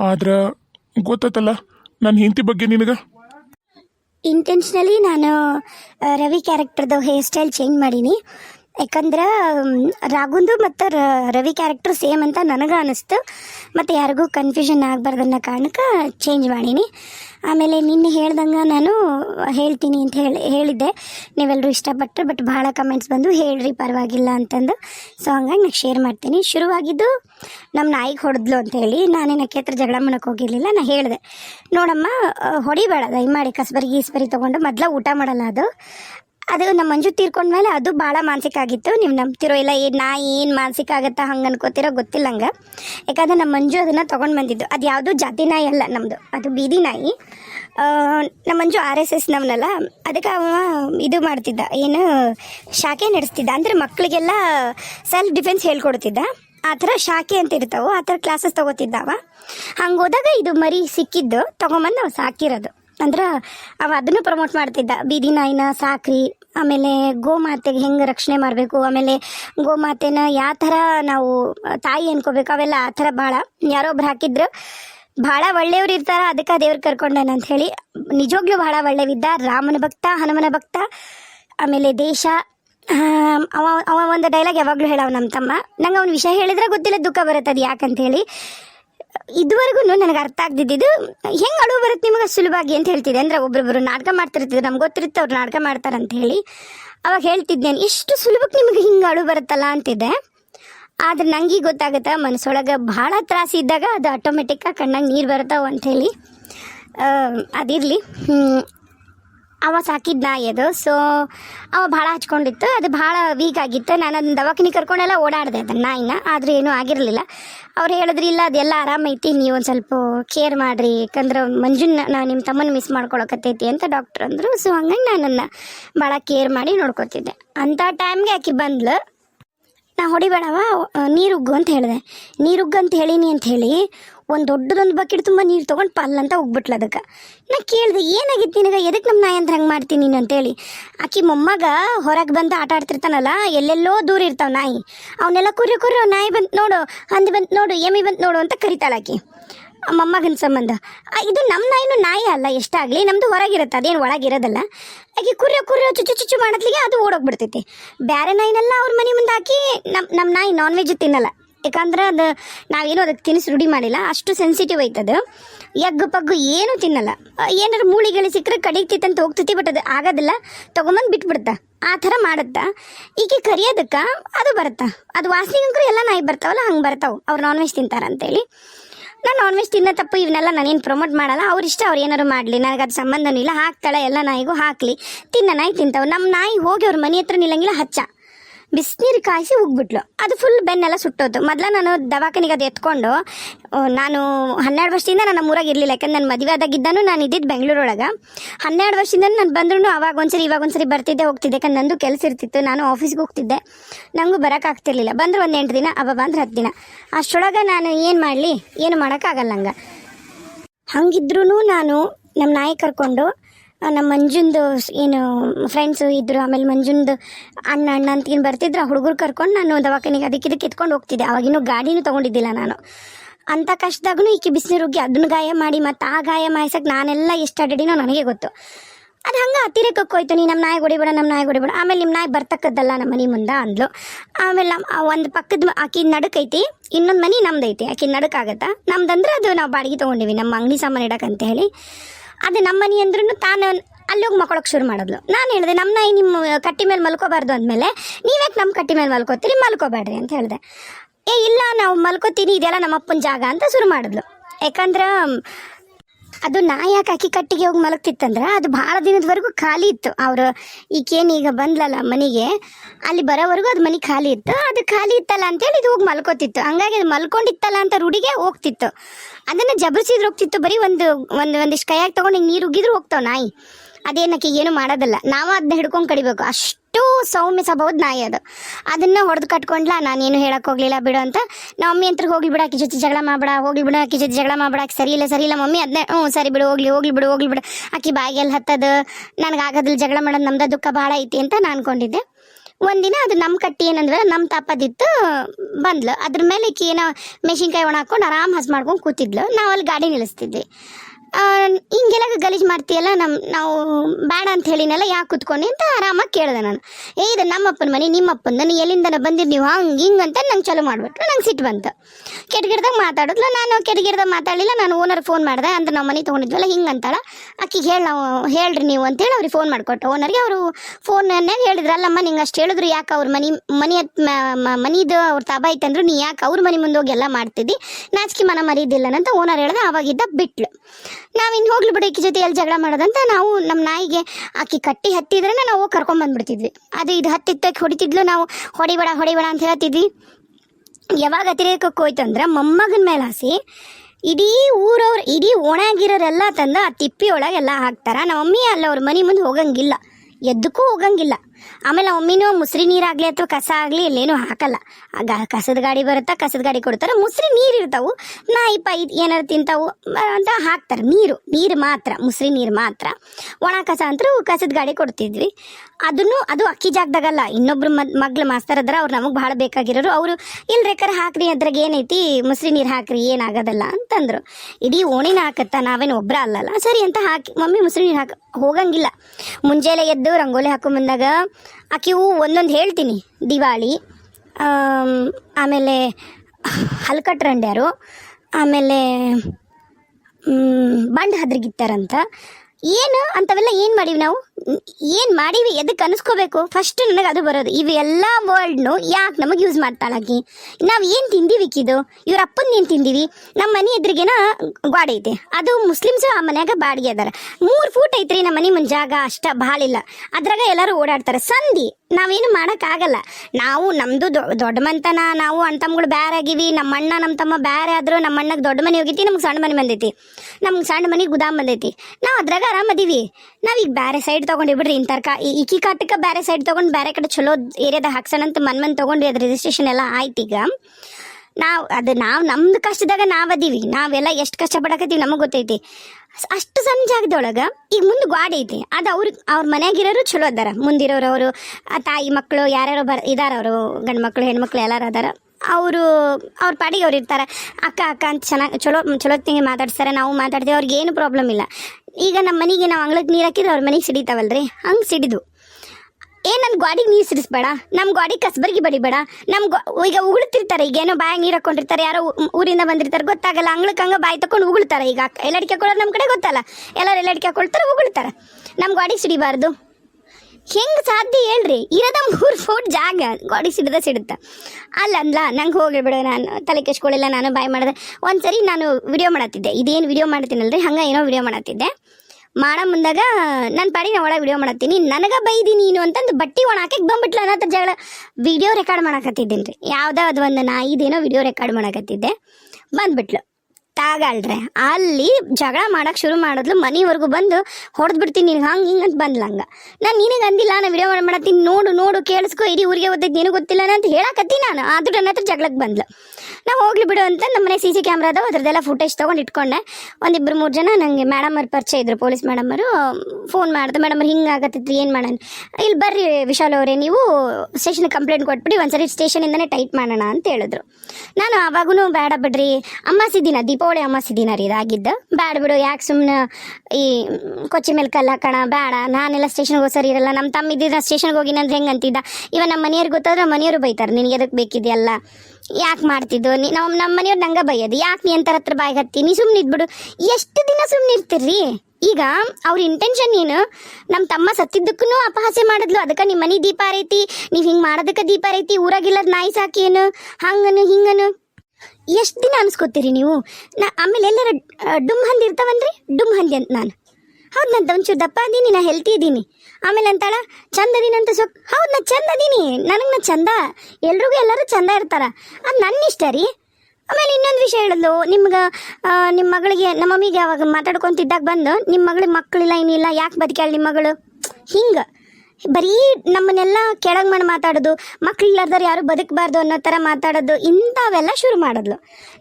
ಆದ್ರೆ ಗೊತ್ತೈತಲ್ಲ ನನ್ನ ಹೆಂಡತಿ ಬಗ್ಗೆ ನಿನಗೆ? ಇಂಟೆನ್ಷನಲಿ ನಾನು ರವಿ ಕ್ಯಾರೆಕ್ಟರ್ದು ಹೇರ್ ಸ್ಟೈಲ್ ಚೇಂಜ್ ಮಾಡೀನಿ. ಯಾಕಂದ್ರೆ ರಾಘುಂದು ಮತ್ತು ರವಿ ಕ್ಯಾರೆಕ್ಟರ್ ಸೇಮ್ ಅಂತ ನನಗೆ ಅನಿಸ್ತು. ಮತ್ತು ಯಾರಿಗೂ ಕನ್ಫ್ಯೂಷನ್ ಆಗಬಾರ್ದನ್ನೋ ಕಾರಣಕ್ಕೆ ಚೇಂಜ್ ಮಾಡೀನಿ. ಆಮೇಲೆ ನಿನ್ನೆ ಹೇಳ್ದಂಗೆ ನಾನು ಹೇಳ್ತೀನಿ ಅಂತ ಹೇಳಿ, ಹೇಳಿದ್ದೆ. ನೀವೆಲ್ಲರೂ ಇಷ್ಟಪಟ್ಟರು ಬಟ್ ಭಾಳ ಕಮೆಂಟ್ಸ್ ಬಂದು ಹೇಳ್ರಿ ಪರವಾಗಿಲ್ಲ ಅಂತಂದು. ಸೊ ಹಂಗಾಗಿ ನಾನು ಶೇರ್ ಮಾಡ್ತೀನಿ. ಶುರುವಾಗಿದ್ದು ನಮ್ಮ ನಾಯಿಗೆ ಹೊಡೆದ್ಲು ಅಂತ ಹೇಳಿ. ಅಕ್ಕಿ ಹತ್ರ ಜಗಳ ಮನಕ್ಕೆ ಹೋಗಿರಲಿಲ್ಲ ನಾನು ಹೇಳಿದೆ. ನೋಡಮ್ಮ ಹೊಡಿಬೇಡ, ದಯಮಾಡಿ ಕಸ್ಬರಿ ಗೀಸ್ಬರಿ ತೊಗೊಂಡು ಮೊದಲ ಊಟ ಮಾಡಲ್ಲ ಅದು. ಅದು ನಮ್ಮ ಮಂಜು ತೀರ್ಕೊಂಡ್ಮೇಲೆ ಅದು ಭಾಳ ಮಾನಸಿಕ ಆಗಿತ್ತು. ನೀವು ನಂಬ್ತಿರೋ ಇಲ್ಲ ಏನು ನಾ ಏನು ಮಾನಸಿಕ ಆಗುತ್ತಾ ಹಂಗೆ ಅನ್ಕೋತಿರೋ ಗೊತ್ತಿಲ್ಲ ಹಂಗೆ. ಯಾಕಂದ್ರೆ ನಮ್ಮ ಮಂಜು ಅದನ್ನು ತೊಗೊಂಡು ಬಂದಿದ್ದು. ಅದು ಯಾವುದೂ ಜಾತಿ ನಾಯಿ ಅಲ್ಲ ನಮ್ಮದು ಅದು ಬೀದಿ ನಾಯಿ. ನಮ್ಮ ಮಂಜು ಆರ್ ಎಸ್ ಎಸ್ ನಮ್ಮನಲ್ಲ ಅದಕ್ಕೆ ಅವ ಇದು ಮಾಡ್ತಿದ್ದ. ಏನು ಶಾಖೆ ನಡೆಸ್ತಿದ್ದ. ಅಂದರೆ ಮಕ್ಕಳಿಗೆಲ್ಲ ಸೆಲ್ಫ್ ಡಿಫೆನ್ಸ್ ಹೇಳ್ಕೊಡ್ತಿದ್ದ. ಆ ಥರ ಶಾಖೆ ಅಂತ ಇರ್ತಾವೆ, ಆ ಥರ ಕ್ಲಾಸಸ್ ತೊಗೋತಿದ್ದಾವ ಹಂಗೆ ಹೋದಾಗ ಇದು ಮರಿ ಸಿಕ್ಕಿದ್ದು. ತೊಗೊಂಬಂದು ನಾವು ಸಾಕಿರೋದು. ಅಂದ್ರೆ ಅವ ಅದನ್ನು ಪ್ರಮೋಟ್ ಮಾಡ್ತಿದ್ದ. ಬೀದಿ ನಾಯಿನ ಸಾಕ್ರಿ, ಆಮೇಲೆ ಗೋಮಾತೆಗೆ ಹೆಂಗೆ ರಕ್ಷಣೆ ಮಾಡಬೇಕು, ಆಮೇಲೆ ಗೋಮಾತೆನ ಯಾವ ಥರ ನಾವು ತಾಯಿ ಅನ್ಕೋಬೇಕು, ಅವೆಲ್ಲ ಆ ಥರ ಭಾಳ. ಯಾರೊಬ್ರು ಹಾಕಿದ್ರು, ಭಾಳ ಒಳ್ಳೆಯವ್ರು ಇರ್ತಾರ, ಅದಕ್ಕೆ ದೇವ್ರು ಕರ್ಕೊಂಡಾನ ಅಂತ ಹೇಳಿ ನಿಜವಾಗ್ಲೂ ಭಾಳ ಒಳ್ಳೆವಿದ್ದ. ರಾಮನ ಭಕ್ತ, ಹನುಮನ ಭಕ್ತ, ಆಮೇಲೆ ದೇಶ ಅವ ಅವ ಒಂದು ಡೈಲಾಗ್ ಯಾವಾಗಲೂ ಹೇಳವ ನಮ್ಮ ತಮ್ಮ. ನಂಗೆ ಅವ್ನ ವಿಷಯ ಹೇಳಿದ್ರೆ ಗೊತ್ತಿಲ್ಲ, ದುಃಖ ಬರುತ್ತೆ ಅದು ಯಾಕಂತೇಳಿ ಇದುವರೆಗೂ ನನಗೆ ಅರ್ಥ ಆಗ್ದಿದ್ದು ಹೆಂಗೆ ಅಳು ಬರುತ್ತೆ ನಿಮಗೆ ಸುಲಭವಾಗಿ ಅಂತ ಹೇಳ್ತಿದ್ದೆ. ಅಂದ್ರೆ ಒಬ್ಬೊಬ್ಬರು ನಾಟಕ ಮಾಡ್ತಿರ್ತಿದ್ರು, ನಮ್ಗೆ ಗೊತ್ತಿರುತ್ತೆ ಅವ್ರು ನಾಟಕ ಮಾಡ್ತಾರಂತ ಹೇಳಿ. ಅವಾಗ ಹೇಳ್ತಿದ್ದೇನೆ ಎಷ್ಟು ಸುಲಭಕ್ಕೆ ನಿಮಗೆ ಹಿಂಗೆ ಅಳು ಬರುತ್ತಲ್ಲ ಅಂತಿದ್ದೆ. ಆದ್ರೆ ನಂಗೆ ಗೊತ್ತಾಗುತ್ತೆ, ಮನಸ್ಸೊಳಗೆ ಭಾಳ ತ್ರಾಸ ಇದ್ದಾಗ ಅದು ಆಟೋಮೆಟಿಕ್ಕಾಗಿ ಕಣ್ಣಾಗ ನೀರು ಬರ್ತಾವ ಅಂಥೇಳಿ ಅದಿರಲಿ. ಅವ ಸಾಕಿದ ನಾಯಿ ಅದು ಸೊ ಅವ ಭಾಳ ಹಚ್ಕೊಂಡಿತ್ತು. ಅದು ಭಾಳ ವೀಕ್ ಆಗಿತ್ತು. ನಾನು ಅದನ್ನ ದವಾಖಾನೆ ಕರ್ಕೊಂಡೆಲ್ಲ ಓಡಾಡಿದೆ ಅದನ್ನ ನಾಯಿನ. ಆದ್ರೆ ಏನೂ ಆಗಿರಲಿಲ್ಲ. ಅವ್ರು ಹೇಳಿದ್ರಿ, ಇಲ್ಲ, ಅದೆಲ್ಲ ಆರಾಮೈತಿ ನೀವು ಒಂದು ಸ್ವಲ್ಪ ಕೇರ್ ಮಾಡಿರಿ. ಯಾಕಂದ್ರೆ ಮಂಜುನ ನಾ ನಿಮ್ಮ ತಮ್ಮನ ಮಿಸ್ ಮಾಡ್ಕೊಳಕತ್ತೈತಿ ಅಂತ ಡಾಕ್ಟ್ರ್ ಅಂದರು. ಸೊ ಹಂಗಾಗಿ ನಾನನ್ನು ಭಾಳ ಕೇರ್ ಮಾಡಿ ನೋಡ್ಕೊತಿದ್ದೆ. ಅಂಥ ಟೈಮ್ಗೆ ಆಕಿ ಬಂದ್ಲು. ನಾ ಹೊಡಿಬೇಡವ? ನೀರುಗ್ಗು ಅಂತ ಹೇಳಿದೆ. ನೀರುಗ್ಗು ಅಂತ ಹೇಳೀನಿ ಅಂತ ಹೇಳಿ ಒಂದು ದೊಡ್ಡದೊಂದು ಬಕೆಟ್ ತುಂಬ ನೀರು ತೊಗೊಂಡು ಪಲ್ ಅಂತ ಹೋಗ್ಬಿಟ್ಲ ಅದಕ್ಕೆ. ನಾ ಕೇಳಿದೆ, ಏನಾಗಿತ್ತು ನಿನಗೆ? ಎದಕ್ಕೆ ನಮ್ಮ ನಾಯಿ ಅಂದ್ರೆ ಹಂಗೆ ಮಾಡ್ತೀನಿ ನೀನು ಅಂತೇಳಿ. ಆಕಿ ಮೊಮ್ಮಗ ಹೊರಗೆ ಬಂದು ಆಟ ಆಡ್ತಿರ್ತಾನಲ್ಲ, ಎಲ್ಲೆಲ್ಲೋ ದೂರ ಇರ್ತಾವ ನಾಯಿ. ಅವನ್ನೆಲ್ಲ ಕುರಿ ಕುರಿ ನಾಯಿ ಬಂತು ನೋಡು, ಹಂದಿ ಬಂತು ನೋಡು, ಎಮ್ಮಿ ಬಂತು ನೋಡು ಅಂತ ಕರಿತಾಳೆ ಆಕಿ. ಮೊಮ್ಮಗನ ಸಂಬಂಧ. ಇದು ನಮ್ಮ ನಾಯಿನೂ ನಾಯಿ ಅಲ್ಲ, ಎಷ್ಟಾಗಲಿ ನಮ್ಮದು ಹೊರಗಿರುತ್ತೆ, ಅದೇನು ಒಳಗಿರೋದಲ್ಲ. ಆಕೆ ಕುರ್ರ ಕುರ್ರ ಚುಚ್ಚು ಚುಚ್ಚು ಮಾಡತ್ಲಿಗೆ ಅದು ಓಡೋಗ್ಬಿಡ್ತೈತಿ. ಬೇರೆ ನಾಯಿನೆಲ್ಲ ಅವ್ರ ಮನೆ ಮುಂದೆ ಹಾಕಿ ನಮ್ಮ ನಮ್ಮ ನಾಯಿ ನಾನ್ ವೆಜ್ ತಿನ್ನಲ್ಲ. ಯಾಕಂದ್ರೆ ಅದು ನಾವೇನು ಅದಕ್ಕೆ ತಿನಿಸು ರೂಢಿ ಮಾಡಿಲ್ಲ, ಅಷ್ಟು ಸೆನ್ಸಿಟಿವ್ ಐತದು. ಎಗ್ ಪಗ್ಗು ಏನೂ ತಿನ್ನಲ್ಲ. ಏನಾರು ಮೂಳಿಗಳು ಸಿಕ್ಕರೆ ಅಂತ ಹೋಗ್ತೈತಿ ಬಟ್ ಅದು ಆಗೋದಿಲ್ಲ. ತೊಗೊಂಬಂದು ಬಿಟ್ಬಿಡ್ತಾ ಆ ಥರ ಮಾಡುತ್ತಾ. ಈಗ ಕರಿಯೋದಕ್ಕೆ ಅದು ಬರುತ್ತಾ. ಅದು ವಾಸನೆಗಂಕರು ಎಲ್ಲ ನಾಯಿ ಬರ್ತಾವಲ್ಲ, ಹಂಗೆ ಬರ್ತಾವೆ. ಅವ್ರು ನಾನ್ ವೆಜ್ ತಿಂತಾರಂತೇಳಿ ನಾನು ನಾನ್ ವೆಜ್ ತಿನ್ನೋ ತಪ್ಪು, ಇವನ್ನೆಲ್ಲ ನಾನೇನು ಪ್ರಮೋಟ್ ಮಾಡಲ್ಲ. ಅವ್ರು ಇಷ್ಟ, ಅವ್ರು ಏನಾರು ಮಾಡಲಿ. ನನಗೆ ಅದು ಸಂಬಂಧನೂ ಇಲ್ಲ. ಹಾಕ್ತಾಳೆ ಎಲ್ಲ ನಾಯಿಗೂ, ಹಾಕಲಿ. ತಿನ್ನ ನಾಯಿ ತಿಂತಾವೆ. ನಮ್ಮ ನಾಯಿ ಹೋಗಿ ಅವ್ರ ಮನೆ ಹತ್ರ ನಿಲ್ಲಂಗಿಲ್ಲ ಹಚ್ಚ. ಬಿಸಿನೀರು ಕಾಯಿಸಿ ಉಗ್ಬಿಟ್ಲು. ಅದು ಫುಲ್ ಬೆನ್ನೆಲ್ಲ ಸುಟ್ಟೋದು ಮೊದಲ ನಾನು ದವಾಖಾನಿಗೆ ಅದು ಎತ್ಕೊಂಡು ನಾನು ಹನ್ನೆರಡು ವರ್ಷದಿಂದ ನನ್ನ ಊರಾಗ ಇರಲಿಲ್ಲ. ಯಾಕಂದ್ರೆ ನನ್ನ ಮದುವೆ ಆದಾಗಿದ್ದಾನು ನಾನು ಇದ್ದಿದ್ದು ಬೆಂಗಳೂರೊಳಗೆ. ಹನ್ನೆರಡು ವರ್ಷದಿಂದ ನಾನು ಬಂದ್ರೂ ಅವಾಗ ಒಂದ್ಸರಿ, ಇವಾಗ ಒಂದ್ಸರಿ ಬರ್ತಿದ್ದೆ, ಹೋಗ್ತಿದ್ದೆ. ಯಾಕಂದ್ರೆ ನಂದು ಕೆಲಸ ಇರ್ತಿತ್ತು. ನಾನು ಆಫೀಸ್ಗೆ ಹೋಗ್ತಿದ್ದೆ. ನನಗೂ ಬರೋಕ್ಕಾಗ್ತಿರ್ಲಿಲ್ಲ ಬಂದ್ರೆ ಒಂದು ಎಂಟು ದಿನ, ಅವ ಬಂದ್ರೆ ಹತ್ತು ದಿನ. ಅಷ್ಟರೊಳಗೆ ನಾನು ಏನು ಮಾಡಲಿ? ಏನು ಮಾಡೋಕ್ಕಾಗಲ್ಲ ಹಂಗೆ ಹಂಗಿದ್ರೂ ನಾನು ನಮ್ಮ ನಾಯಿ ಕರ್ಕೊಂಡು ನಮ್ಮ ಮಂಜುಂದು ಏನು ಫ್ರೆಂಡ್ಸು ಇದ್ದರು ಆಮೇಲೆ ಮಂಜುಂದು ಅಣ್ಣ ಅಣ್ಣ ಅಂತ ಏನು ಬರ್ತಿದ್ರು ಹುಡುಗರು ಕರ್ಕೊಂಡು ನಾನು ದವಾಖಾನೆಗೆ ಅದಕ್ಕೆ ಇದಕ್ಕೆ ಎತ್ಕೊಂಡು ಹೋಗ್ತಿದ್ದೆ. ಅವಾಗಿನ್ನೂ ಗಾಡಿನೂ ತೊಗೊಂಡಿದ್ದಿಲ್ಲ ನಾನು. ಅಂಥ ಕಷ್ಟದಾಗೂ ಈಕೆ ಬಿಸಿನೀರು ಹೋಗಿ ಅದನ್ನ ಗಾಯ ಮಾಡಿ ಮತ್ತು ಆ ಗಾಯ ಮಾಯಿಸಕ್ಕೆ ನಾನೆಲ್ಲ ಎಷ್ಟು ಅಡ್ಡಿನೋ ನನಗೆ ಗೊತ್ತು. ಅದು ಹಂಗೆ ಹತ್ತಿರಕ್ಕೆ ಹೋಯ್ತು. ನೀ ನಮ್ಮ ನಾಯಿ ಹೊಡಿಬೇಡ ನಮ್ಮ ನಾಯಿ ಹೊಡಿಬೇಡ ಆಮೇಲೆ ನಿಮ್ಮ ನಾಯಿ ಬರ್ತಕ್ಕದ್ದಲ್ಲ ನಮ್ಮ ಮನೆ ಮುಂದೆ ಅಂದ್ಲು. ಆಮೇಲೆ ನಮ್ಮ ಒಂದು ಪಕ್ಕದ ಆಕಿ ನಡುಕೈತಿ, ಇನ್ನೊಂದು ಮನೆ ನಮ್ದೈತಿ. ಆಕಿ ನಡುಕಾಗತ್ತಾ? ನಮ್ದಂದ್ರೆ ಅದು ನಾವು ಬಾಡಿಗೆ ತೊಗೊಂಡಿವಿ. ನಮ್ಮ ಅಂಗಡಿ ಸಾಮಾನು ಇಡಕ್ಕಂತ ಹೇಳಿ. ಅದು ನಮ್ಮ ಮನೆ ಅಂದ್ರೂ ತಾನು ಅಲ್ಲಿ ಹೋಗಿ ಮಕ್ಕೊಳಕ್ಕೆ ಶುರು ಮಾಡಿದ್ಲು. ನಾನು ಹೇಳಿದೆ ನಮ್ಮ ನಾಯಿ ನಿಮ್ಮ ಕಟ್ಟಿ ಮೇಲೆ ಮಲ್ಕೋಬಾರ್ದು ಅಂದಮೇಲೆ ನೀವ್ಯಾಕೆ ನಮ್ಮ ಕಟ್ಟಿ ಮೇಲೆ ಮಲ್ಕೋತೀರಿ? ಮಲ್ಕೋಬೇಡ್ರಿ ಅಂತ ಹೇಳಿದೆ. ಏ, ಇಲ್ಲ, ನಾವು ಮಲ್ಕೋತೀನಿ, ಇದೆಲ್ಲ ನಮ್ಮ ಅಪ್ಪನ ಜಾಗ ಅಂತ ಶುರು ಮಾಡಿದ್ಲು. ಯಾಕಂದ್ರೆ ಅದು ನಾ ಯಾಕೆ ಅಕ್ಕಿ ಕಟ್ಟಿಗೆ ಹೋಗಿ ಮಲಗ್ತಿತ್ತಂದ್ರೆ ಅದು ಭಾಳ ದಿನದವರೆಗೂ ಖಾಲಿ ಇತ್ತು. ಅವರು ಈಕೇನು ಈಗ ಬಂದ್ಲಲ್ಲ ಮನೆಗೆ, ಅಲ್ಲಿ ಬರೋವರೆಗೂ ಅದು ಮನೆ ಖಾಲಿ ಇತ್ತು. ಅದು ಖಾಲಿ ಇತ್ತಲ್ಲ ಅಂತೇಳಿ ಇದು ಹೋಗಿ ಮಲ್ಕೋತಿತ್ತು. ಹಂಗಾಗಿ ಅದು ಮಲ್ಕೊಂಡಿತ್ತಲ್ಲ ಅಂತ ರೂಢಿಗೆ ಹೋಗ್ತಿತ್ತು. ಅದನ್ನು ಜಬರ್ಸಿದ್ರು ಹೋಗ್ತಿತ್ತು. ಬರೀ ಒಂದು ಒಂದು, ಒಂದಿಷ್ಟು ಕೈಯಾಗಿ ತೊಗೊಂಡು ನೀರು ಉಗಿದ್ರು ಹೋಗ್ತಾವ ನಾಯಿ. ಅದೇನಕ್ಕೆ ಏನು ಮಾಡೋದಿಲ್ಲ. ನಾವು ಅದನ್ನ ಹಿಡ್ಕೊಂಡು ಕಡಿಬೇಕು. ಅಷ್ಟು ಸೌಮ್ಯ ಸ್ವಭಾವದ ನಾಯಿ ಅದು. ಅದನ್ನ ಹೊಡೆದು ಕಟ್ಕೊಂಡ್ಲ ನಾನೇನು ಹೇಳಕ್ ಹೋಗ್ಲಿಲ್ಲ ಬಿಡು ಅಂತ. ನಮ್ಮ ಮಮ್ಮಿ ಅಂತ ಹೋಗ್ಲಿ ಬಿಡ, ಆಕಿ ಜೊತೆ ಜಗಳ ಮಾಡ್ಬಿಡ, ಹೋಗ್ಲಿ ಬಿಡ, ಆಕಿ ಜೊತೆ ಜಗಳ ಮಾಡ್ಬಿಡ ಸರಿ ಇಲ್ಲ ಸರಿ ಇಲ್ಲ, ಮಮ್ಮಿ ಅದನ್ನ ಹ್ಞೂ, ಸರಿ ಬಿಡು, ಹೋಗ್ಲಿ ಹೋಗ್ಲಿ ಬಿಡು ಹೋಗ್ಲಿ ಬಿಡು. ಆಕಿ ಬಾಯಿಗೆಲ್ಲ ಹತ್ತದು, ನನಗೆ ಆಗೋದಿಲ್ಲ ಜಗಳ ಮಾಡೋದು, ನಮ್ದು ದುಃಖ ಭಾಳ ಐತಿ ಅಂತ ನಾನು ಅನ್ಕೊಂಡಿದ್ದೆ. ಒಂದಿನ ಅದು ನಮ್ಮ ಕಟ್ಟಿ ಏನಂದ್ರೆ ನಮ್ಮ ತಾಪದಿತ್ತು, ಬಂದ್ಲು. ಅದ್ರ ಮೇಲೆ ಏನೋ ಮೆಣಸಿನ್ಕಾಯಿ ಒಣ ಹಾಕೊಂಡು ಆರಾಮ್ ಹಸ್ ಮಾಡ್ಕೊಂಡು ಕೂತಿದ್ಲು. ನಾವು ಅಲ್ಲಿ ಗಾಡಿ ನಿಲ್ಲಿಸ್ತಿದ್ವಿ ಹಿಂಗೆಲ್ಲ ಗಲೀಜು ಮಾಡ್ತೀಯಲ್ಲ ನಮ್ಮ ನಾವು ಬೇಡ ಅಂತ ಹೇಳಿನಲ್ಲ ಯಾಕೆ ಕುತ್ಕೊಂಡು ಅಂತ ಆರಾಮಾಗಿ ಕೇಳಿದೆ ನಾನು. ಏ, ಇದು ನಮ್ಮಪ್ಪನ ಮನೆ ನಿಮ್ಮಪ್ಪನ ನಾನು ಎಲ್ಲಿಂದನ ಬಂದಿದ್ದು ನೀವು? ಹಂಗೆ ಹಿಂಗೆ ಅಂತ ನಂಗೆ ಚಲೋ ಮಾಡಿಬಿಟ್ರು, ನಂಗೆ ಸಿಟ್ಟು ಬಂತು. ಕೆಟ್ಗಿಡ್ದಾಗ ಮಾತಾಡಿದ್ಲು, ನಾನು ಕೆಟ್ಗಿಡ್ದಾಗ ಮಾತಾಡಲಿಲ್ಲ, ನಾನು ಓನರ್ ಫೋನ್ ಮಾಡಿದೆ, ಅಂದ್ರೆ ನಾವು ಮನೆ ತೊಗೊಂಡಿದ್ವಲ್ಲ, ಹಿಂಗೆ ಅಂತಾಳ. ಅಕ್ಕಿಗೆ ಹೇಳಿ ನಾವು ಹೇಳ್ರಿ ನೀವು ಅಂತೇಳಿ ಅವ್ರಿಗೆ ಫೋನ್ ಮಾಡಿಕೊಟ್ಟು ಓನರ್ಗೆ ಅವರು ಫೋನ್ಯಾಗ ಹೇಳಿದ್ರು ಅಲ್ಲಮ್ಮ ನಿಂಗೆ ಅಷ್ಟು ಹೇಳಿದ್ರು, ಯಾಕೆ ಅವ್ರ ಮನೆ ಮನೆ ಮನಿದು ಅವ್ರ ತಬ ಐತಂದ್ರು ನೀ ಯಾಕೆ ಅವ್ರ ಮನೆ ಮುಂದೆ ಹೋಗಿ ಎಲ್ಲ ಮಾಡ್ತಿದ್ದಿ? ನಾಚಿಕೆ ಮನ ಮರಿದಿಲ್ಲ ಅಂತ ಓನರ್ ಹೇಳ್ದೆ, ಅವಾಗಿದ್ದ ಬಿಟ್ಲು. ನಾವಿನ್ನು ಹೋಗ್ಲಿ ಬಿಡು ಈಕಿ ಜೊತೆ ಎಲ್ಲಿ ಜಗಳ ಮಾಡೋದಂತ ನಾವು ನಮ್ಮ ನಾಯಿಗೆ ಆಕಿ ಕಟ್ಟಿ ಹತ್ತಿದ್ರೆ ನಾವು ಕರ್ಕೊಂಬಂದ್ಬಿಡ್ತಿದ್ವಿ ಅದು ಇದು ಹತ್ತಿತ್ತಕ್ಕೆ ಹೊಡಿತಿದ್ಲು ನಾವು, ಹೊಡಿಬೇಡ ಹೊಡಿಬೇಡ ಅಂತ ಹೇಳ್ತಿದ್ವಿ. ಯಾವಾಗ ಅತಿರೇಕಕ್ಕೆ ಹೋಯ್ತು ಅಂದ್ರೆ ಮೊಮ್ಮಗನ ಮೇಲೆ ಹಾಸಿ ಇಡೀ ಊರವ್ರು, ಇಡೀ ಒಣಗಿರೋರೆಲ್ಲ ತಂದು ಆ ತಿಪ್ಪಿ ಒಳಗೆಲ್ಲ ಹಾಕ್ತಾರ. ನಮ್ಮ ಮಮ್ಮಿ ಅಲ್ಲ ಅವ್ರ ಮನೆ ಮುಂದೆ ಹೋಗಂಗಿಲ್ಲ. ಎದ್ದಕ್ಕೂ ಹೋಗಂಗಿಲ್ಲ. ಆಮೇಲೆ ಮಮ್ಮಿನೂ ಮುಸ್ರಿ ನೀರಾಗಲಿ ಅಥವಾ ಕಸ ಆಗಲಿ ಇಲ್ಲೇನು ಹಾಕಲ್ಲ. ಆಗ ಕಸದ ಗಾಡಿ ಬರುತ್ತಾ, ಕಸದ ಗಾಡಿ ಕೊಡ್ತಾರೆ. ಮುಸ್ರಿ ನೀರು ಇರ್ತಾವು. ನಾಯಿ ಪೈ ಏನಾರು ತಿಂತಾವು ಅಂತ ಹಾಕ್ತಾರೆ. ನೀರು ನೀರು ಮಾತ್ರ, ಮುಸ್ರಿ ನೀರು ಮಾತ್ರ. ಒಣ ಕಸ ಅಂತೂ ಕಸದ ಗಾಡಿ ಕೊಡ್ತಿದ್ವಿ. ಅದನ್ನು ಅದು ಅಕ್ಕಿ ಜಾಗದಾಗಲ್ಲ. ಇನ್ನೊಬ್ರು ಮಗ್ಳು ಮಾಸ್ತರ್ ಅದ್ರ ಅವ್ರು ನಮಗೆ ಭಾಳ ಬೇಕಾಗಿರೋರು. ಅವರು ಇಲ್ಲಿ ರೇಖರ್ ಹಾಕ್ರಿ, ಅದ್ರಾಗ ಏನೈತಿ, ಮುಸ್ರಿ ನೀರು ಹಾಕ್ರಿ ಏನಾಗೋದಲ್ಲ ಅಂತಂದ್ರು. ಇಡೀ ಓಣಿನ ಹಾಕತ್ತ, ನಾವೇನು ಒಬ್ರ ಅಲ್ಲಲ್ಲ. ಸರಿ ಅಂತ ಹಾಕಿ, ಮಮ್ಮಿ ಮುಸ್ರಿ ನೀರು ಹಾಕ ಹೋಗಂಗಿಲ್ಲ. ಮುಂಜಾನೆ ಎದ್ದು ರಂಗೋಲಿ ಹಾಕೋ ಬಂದಾಗ ಆಕಿವು ಒಂದೊಂದು ಹೇಳ್ತೀನಿ ದಿವಾಳಿ ಆಮ್, ಆಮೇಲೆ ಹಲ್ಕಟ್ರಂಡ್ಯಾರು ಆಮೇಲೆ ಬಂಡ್ ಹದ್ರಿಗಿತ್ತಾರಂತ ಏನು ಅಂತವೆಲ್ಲ ಏನು ಮಾಡೀವಿ ನಾವು? ಏನು ಮಾಡೀವಿ? ಎದಕ್ಕೆ ಅನಿಸ್ಕೋಬೇಕು? ಫಸ್ಟ್ ನನಗೆ ಅದು ಬರೋದು. ಇವೆಲ್ಲ ವರ್ಡ್ನು ಯಾಕೆ ನಮಗೆ ಯೂಸ್ ಮಾಡ್ತಾಳಾಗಿ? ನಾವು ಏನು ತಿಂದೀವಿ ಕಿದು? ಇವ್ರ ಅಪ್ಪನ ಏನು ತಿಂದೀವಿ? ನಮ್ಮ ಮನೆ ಎದುರಿಗೇನ ಗಾಡಿ ಐತೆ. ಅದು ಮುಸ್ಲಿಮ್ಸ್ ಆ ಮನ್ಯಾಗ ಬಾಡಿಗೆ ಅದಾರ. ಮೂರು ಫೂಟ್ ಐತ್ರಿ ನಮ್ಮ ಮನೆ ಮುಂದೆ ಜಾಗ. ಅಷ್ಟ ಭಾಳ ಇಲ್ಲ. ಅದ್ರಾಗ ಎಲ್ಲರೂ ಓಡಾಡ್ತಾರೆ. ಸಂಧಿ, ನಾವೇನು ಮಾಡೋಕ್ಕಾಗಲ್ಲ. ನಾವು ನಮ್ಮದು ದೊಡ್ಡ ಮಂತನ ನಾವು ಅಣ್ಣ ತಮ್ಮಗಳು ಬೇರೆ ಆಗಿವಿ. ನಮ್ಮ ಅಣ್ಣ ನಮ್ಮ ತಮ್ಮ ಬೇರೆ ಆದರೂ ನಮ್ಮ ಅಣ್ಣಗೆ ದೊಡ್ಡ ಮನೆ ಹೋಗೈತಿ, ನಮ್ಗೆ ಸಣ್ಣ ಮನೆ ಬಂದೈತಿ. ನಮ್ಗೆ ಸಣ್ಣ ಮನೆ ಗುದಾಮ್ ಬಂದೈತಿ. ನಾವು ಅದ್ರಾಗ ಆರಾಮ್ ಅದೀವಿ. ಈಗ ಬೇರೆ ಸೈಡ್ ತೊಗೊಂಡು ಬಿಡ್ರಿ ಇಂತರ್ಕ ಇಕ್ಕಿ ಕಾಟಕ್ಕೆ ಬೇರೆ ಸೈಡ್ ತೊಗೊಂಡು ಬೇರೆ ಕಡೆ ಚಲೋ ಏರಿಯಾದಾಗ ಹಾಕ್ಸೋಣ ಅಂತ ಮನ್ ಮನ್ ತೊಗೊಂಡು ಅದ್ರ ರಿಜಿಸ್ಟ್ರೇಷನ್ ಎಲ್ಲ ಈಗ. ನಾವು ಅದು ನಾವು ನಮ್ದು ಕಷ್ಟದಾಗ ನಾವು ಅದೀವಿ. ನಾವೆಲ್ಲ ಎಷ್ಟು ಕಷ್ಟಪಡಕತ್ತೀವಿ ನಮಗೆ ಗೊತ್ತೈತಿ. ಅಷ್ಟು ಸಣ್ಣ ಜಾಗದೊಳಗೆ ಈಗ ಮುಂದೆ ಗಾಡಿ ಐತಿ. ಅದು ಅವ್ರ ಅವ್ರ ಮನೆಯಾಗಿರೋರು ಚಲೋ ಅದಾರ. ಮುಂದಿರೋರು ಅವರು ತಾಯಿ ಮಕ್ಕಳು ಯಾರ್ಯಾರು ಬರ್ ಇದಾರ ಅವರು ಗಂಡು ಮಕ್ಕಳು ಹೆಣ್ಮಕ್ಳು ಎಲ್ಲಾರು ಅದಾರ. ಅವರು, ಅವ್ರ ಪಾಡಿಗೆ ಅವ್ರು ಇರ್ತಾರೆ. ಅಕ್ಕ ಅಕ್ಕ ಅಂತ ಚೆನ್ನಾಗಿ, ಚಲೋ ಚಲೋ ತಿಂಗೆ ಮಾತಾಡ್ತಾರೆ ನಾವು ಮಾತಾಡ್ತೀವಿ, ಅವ್ರಿಗೆ ಏನು ಪ್ರಾಬ್ಲಮ್ ಇಲ್ಲ. ಈಗ ನಮ್ಮ ಮನೆಗೆ ನಾವು ಅಂಗ್ಳಕ್ಕೆ ನೀರು ಹಾಕಿದ್ರೆ ಅವ್ರ ಮನೆಗೆ ಸಿಡಿತಾವಲ್ರಿ? ಹಂಗೆ ಸಿಡಿದು. ಏ ನನ್ನ ಗಾಡಿಗೆ ನೀರು ಸಿಡಿಸ್ಬೇಡ? ನಮ್ಮ ಗಾಡಿ ಕಸ್ಬರ್ಗಿ ಬಡಿಬೇಡ? ನಮ್ಮ ಈಗ ಉಗುಳ್ತಿರ್ತಾರೆ, ಈಗ ಏನೋ ಬಾಯಿಗೆ ನೀರು ಹಾಕೊಂಡಿರ್ತಾರೆ ಯಾರೋ ಊರಿಂದ ಬಂದಿರ್ತಾರೆ, ಗೊತ್ತಾಗಲ್ಲ. ಅಂಗ್ಳಕ್ಕೆ ಹಂಗೆ ಬಾಯಿ ತಕೊಂಡು ಉಗುಳ್ತಾರೆ ಈಗ. ಎಲ್ಲಡಿಕೆ ಹಾಕೊಳ್ಳೋದು ನಮ್ಮ ಕಡೆ ಗೊತ್ತಲ್ಲ. ಎಲ್ಲರೂ ಎಲ್ಲಡಿಕೆ ಹಾಕೊಳ್ತಾರೆ ಉಗುಳ್ತಾರೆ. ನಮ್ಮ ಗಾಡಿಗೆ ಸಿಡಿಬಾರ್ದು. ಹೆಂಗೆ ಸಾಧ್ಯ ಹೇಳ್ರಿ? ಇರದ ಮೂರು ಫೂಟ್ ಜಾಗ. ಗಾಡಿ ಸಿಡದ ಸಿಡುತ್ತ. ಅಲ್ಲ ಅಂದ್ಲ ನಂಗೆ ಹೋಗಿ ಬಿಡು. ನಾನು ತಲೆ ಕೆಸ್ಕೊಳ್ಳಿಲ್ಲ ನಾನು ಬಾಯ್ ಮಾಡಿದೆ. ಒಂದ್ಸರಿ ನಾನು ವಿಡಿಯೋ ಮಾಡತ್ತಿದ್ದೆ. ಇದೇನು ವಿಡಿಯೋ ಮಾಡ್ತೀನಲ್ರಿ? ಹಂಗೆ ಏನೋ ವಿಡಿಯೋ ಮಾಡತ್ತಿದ್ದೆ. ಮಾಡ ಮುಂದಾಗ ನನ್ನ ಪಾಡಿ ನಾ ಒಳಗೆ ವಿಡಿಯೋ ಮಾಡತ್ತೀನಿ. ನನಗೆ ಬೈದಿ ನೀನು ಅಂತಂದು ಬಟ್ಟಿ ಒಣ ಹಾಕಿ ಬಂದ್ಬಿಟ್ಲ ಅನ್ನೋ ಜಗಳ. ವಿಡಿಯೋ ರೆಕಾರ್ಡ್ ಮಾಡಕತ್ತಿದ್ದೀನಿ ರೀ ಯಾವುದೋ ಅದು ಒಂದು ಇದೇನೋ ವಿಡಿಯೋ ರೆಕಾರ್ಡ್ ಮಾಡಕತ್ತಿದ್ದೆ. ಬಂದ್ಬಿಟ್ಲು. ತಾಗಾಳ್ರೆ ಅಲ್ಲಿ ಜಗಳ ಮಾಡಕ್ ಶುರು ಮಾಡಿದ್ಲು, ಮನೆವರೆಗೂ ಬಂದು ಹೊಡೆದ್ ಬಿಡ್ತೀನಿ, ನೀನು ಹಂಗೆ ಹಿಂಗೆ ಅಂತ ಬಂದ್ಲಂಗ ನಾನು ನಿನಗೆ ಅಂದಿಲ್ಲ, ನಾನು ವಿಡಿಯೋ ಮಾಡತ್ತೀನಿ ನೋಡು ನೋಡು, ಕೇಳಿಸ್ಕೊ, ಇಡೀ ಊರಿಗೆ ಓದೈತಿ ನಿನಗೆ ಗೊತ್ತಿಲ್ಲ ಅಂತ ಹೇಳಕತ್ತಿ ನಾನು. ಆದ್ರೂ ನನ್ನ ಹತ್ರ ಜಗಳಕ್ಕೆ ಬಂದ್ಲು. ನಾವು ಹೋಗ್ಲಿ ಬಿಡು ಅಂತ ನಮ್ಮ ಮನೆ ಸಿ ಸಿ ಕ್ಯಾಮ್ರಾ ಅದಾವ, ಅದ್ರದ್ದೆಲ್ಲ ಫುಟೇಜ್ ತೊಗೊಂಡು ಇಟ್ಕೊಂಡೆ. ಒಂದಿಬ್ಬರು ಮೂರು ಜನ ನನಗೆ ಅವ್ರ ಪರಿಚಯ ಇದ್ರು ಪೊಲೀಸ್ ಮೇಡಮ್ ಅವರು. ಫೋನ್ ಮಾಡಿದೆ ಮೇಡಮ್ ಅವ್ರು ಹಿಂಗೆ ಆಗತ್ತಿತ್ತು ಏನು ಮಾಡೋಣ? ಇಲ್ಲಿ ಬರ್ರಿ ವಿಶಾಲ್ ಅವರೇ, ನೀವು ಸ್ಟೇಷನ್ ಕಂಪ್ಲೇಂಟ್ ಕೊಟ್ಬಿಡಿ, ಒಂದ್ಸರಿ ಸ್ಟೇಷನಿಂದನೇ ಟೈಟ್ ಮಾಡೋಣ ಅಂತ ಹೇಳಿದ್ರು. ನಾನು ಅವಾಗೂ ಬೇಡ ಬಿಡ್ರಿ, ಅಮಾಸಿ ದಿನ ದೀಪಾವಳಿ ಅಮಾಸಿ ದಿನ ರೀ ಇದಾಗಿದ್ದು. ಬೇಡ ಬಿಡು, ಯಾಕೆ ಸುಮ್ಮನೆ ಈ ಕೊಚ್ಚಿ ಮೇಲೆ ಕಣ ಬೇಡ ನಾನೆಲ್ಲ ಸ್ಟೇಷನ್ಗೆ ಹೋಗಿ ಸರಿ ಇರಲ್ಲ ನಮ್ಮ ತಮ್ಮ ಇದ್ದಿದ್ದ ಸ್ಟೇಷನ್ಗೆ ಹೋಗಿನಂದ್ರೆ ಹೆಂಗೆ ಅಂತಿದ್ದ? ಇವ ನಮ್ಮ ಮನೆಯವ್ರಿಗೆ ಗೊತ್ತಾದ್ರೆ ಮನೆಯವರು ಬೈತಾರೆ, ನಿನಗೆ ಅದಕ್ಕೆ ಬೇಕಿದೆಯಲ್ಲ? ಯಾಕೆ ಮಾಡ್ತಿದ್ದು? ನೀ ನಮ್ಮ ನಮ್ಮ ಮನೆಯವ್ರು ನಂಗೆ ಬೈಯೋದು, ಯಾಕೆ ನೀ ಅಂತಾರ ಹತ್ರ ಬಾಯಿಗೆ ಹತ್ತಿ? ನೀ ಸುಮ್ಮನೆ ಇದ್ಬಿಡು. ಎಷ್ಟು ದಿನ ಸುಮ್ಮನೆ ಇರ್ತೀರಿ ಈಗ ಅವ್ರ ಇಂಟೆನ್ಷನ್ ಏನು? ನಮ್ಮ ತಮ್ಮ ಸತ್ತಿದ್ದಕ್ಕೂ ಅಪಹಾಸ್ಯ ಮಾಡಿದ್ಲು, ಅದಕ್ಕೆ ನಿಮ್ಮ ಮನೆ ದೀಪ ರೈತಿ ನೀವು ಹಿಂಗೆ ಮಾಡೋದಕ್ಕೆ ದೀಪ ರೈತಿ ಊರಾಗಿಲ್ಲದ ನಾಯಿ ಸಾಕೇನು? ಹಂಗನು, ಹಿಂಗನು? ಎಷ್ಟು ದಿನ ಅನ್ಸ್ಕೊತೀರಿ ನೀವು? ನಾ ಆಮೇಲೆ ಎಲ್ಲರ ಡುಮ್ ಹಂದಿ ಇರ್ತಾವನ್ರಿ? ಡುಮ್ ಹಂದಿ ಅಂತ ನಾನು. ಹೌದು ನಾನು ಒಂಚೂರು ದಪ್ಪ ಅದೀನಿ, ನಾ ಹೆಲ್ತಿ ಇದ್ದೀನಿ ಆಮೇಲೆ ಅಂತಾಳ, ಚಂದ ಅದೀನಿ ಅಂತ ಸೊ ಹೌದು, ನಾ ಚಂದ ಅದೀನಿ. ನನಗೆ ನಾ ಚಂದ. ಎಲ್ರಿಗೂ ಎಲ್ಲರೂ ಚಂದ ಇರ್ತಾರ. ಅದು ನನ್ನ ಇಷ್ಟ ರೀ. ಆಮೇಲೆ ಇನ್ನೊಂದು ವಿಷಯ ಹೇಳಿದ್ಲು ನಿಮ್ಗೆ ನಿಮ್ಮ ಮಗಳಿಗೆ, ನಮ್ಮ ಮಮ್ಮಿಗೆ ಅವಾಗ ಮಾತಾಡ್ಕೊಂತಿದ್ದಾಗ ಬಂದು ನಿಮ್ಮ ಮಗಳಿಗೆ ಮಕ್ಕಳಿಲ್ಲ ಏನಿಲ್ಲ, ಯಾಕೆ ಬದುಕ್ಯಾಳ ನಿಮ್ಮ ಮಗಳು? ಹಿಂಗೆ. ಬರೀ ನಮ್ಮನ್ನೆಲ್ಲ ಕೆಳಗೆ ಮಾಡಿ ಮಾತಾಡೋದು ಮಕ್ಳಿಲ್ಲಾರ್ದವ್ರು ಯಾರು ಬದುಕಬಾರ್ದು ಅನ್ನೋ ಥರ ಮಾತಾಡೋದು, ಇಂಥವೆಲ್ಲ ಶುರು ಮಾಡಿದ್ಲು.